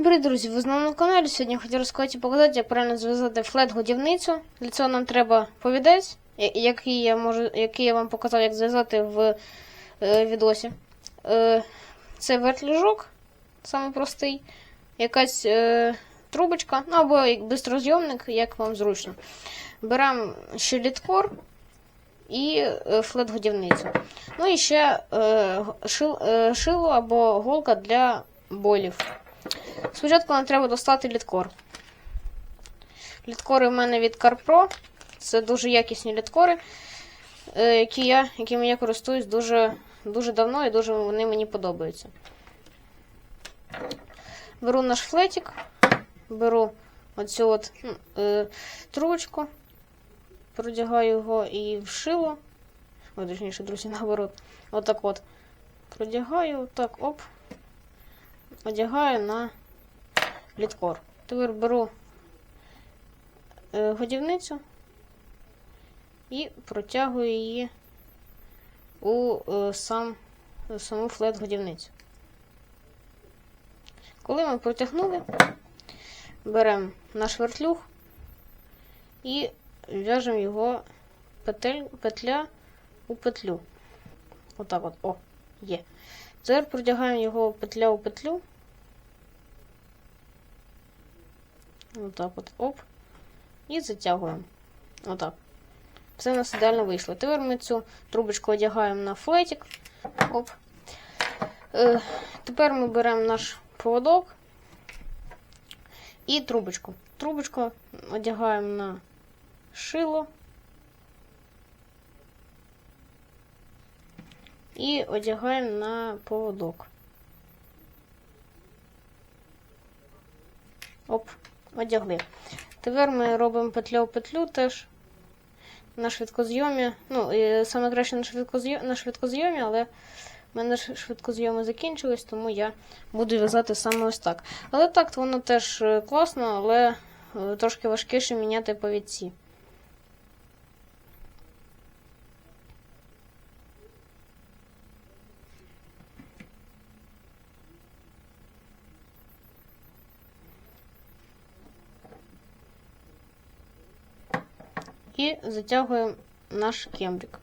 друзі, ви знову на каналі. Сьогодні хотів розказати і показати, як правильно зв'язати флет-годівницю. Для цього нам треба повідець, який я можу, який я вам показав, як зв'язати в е, відосі. Е, це вертлюжок, самий простий, якась е, трубочка, ну або як бистрозйомник, як вам зручно. Беремо ще літкор і е, флет-годівницю. Ну і ще е, шил, е, шило або голка для болів. Спочатку нам треба достати літкор. Літкори в мене від CarPro. Це дуже якісні літкори, е, які я, якими я користуюсь дуже, дуже давно і дуже вони мені подобаються. Беру наш флетик, беру оцю от ну, е, трубочку, продягаю його і в шило. Ой, точніше, друзі, наоборот. Отак от. Продягаю, так, оп. Одягаю на літкор. Тепер беру е, годівницю і протягую її у е, сам, саму флет-годівницю. Коли ми протягнули, беремо наш вертлюг і в'яжемо його петель, петля у петлю. Отак от, о, є. Тепер продягаємо його петля у петлю. Отак от, оп. І затягуємо. Отак. Все у нас ідеально вийшло. Тепер ми цю трубочку одягаємо на флетик. Оп. Е, тепер ми беремо наш поводок і трубочку. Трубочку одягаємо на шило. І одягаємо на поводок. Оп, одягли. Тепер ми робимо петля в петлю теж на швидкозйомі. Ну, і саме краще на швидкозйомі, на швидкозйомі, але в мене швидкозйоми закінчились, тому я буду в'язати саме ось так. Але так, воно теж е, класно, але е, трошки важкіше міняти повідці. І затягуємо наш кембрик.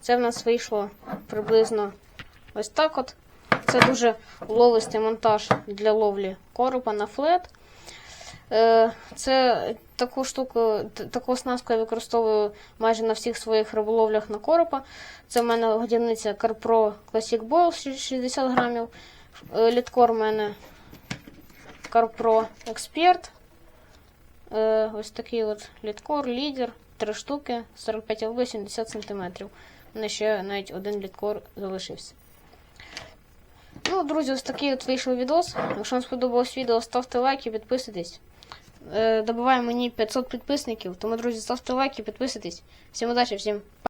Це в нас вийшло приблизно ось так от. Це дуже уловистий монтаж для ловлі коропа на флет. Е, Це таку штуку, таку оснастку я використовую майже на всіх своїх риболовлях на коропа. Це в мене годівниця CarPro Classic Boil 60 грамів. Е, Літкор у мене CarPro Expert. Е, ось такий от літкор, лідер, три штуки, 45 лб, 70 см. У мене ще навіть один літкор залишився. Ну, друзі, ось такий от вийшов відос. Якщо вам сподобалось відео, ставте лайк і підписуйтесь. Е, добиваємо мені 500 підписників. Тому, друзі, ставте лайк і підписуйтесь. Всім удачі, всім.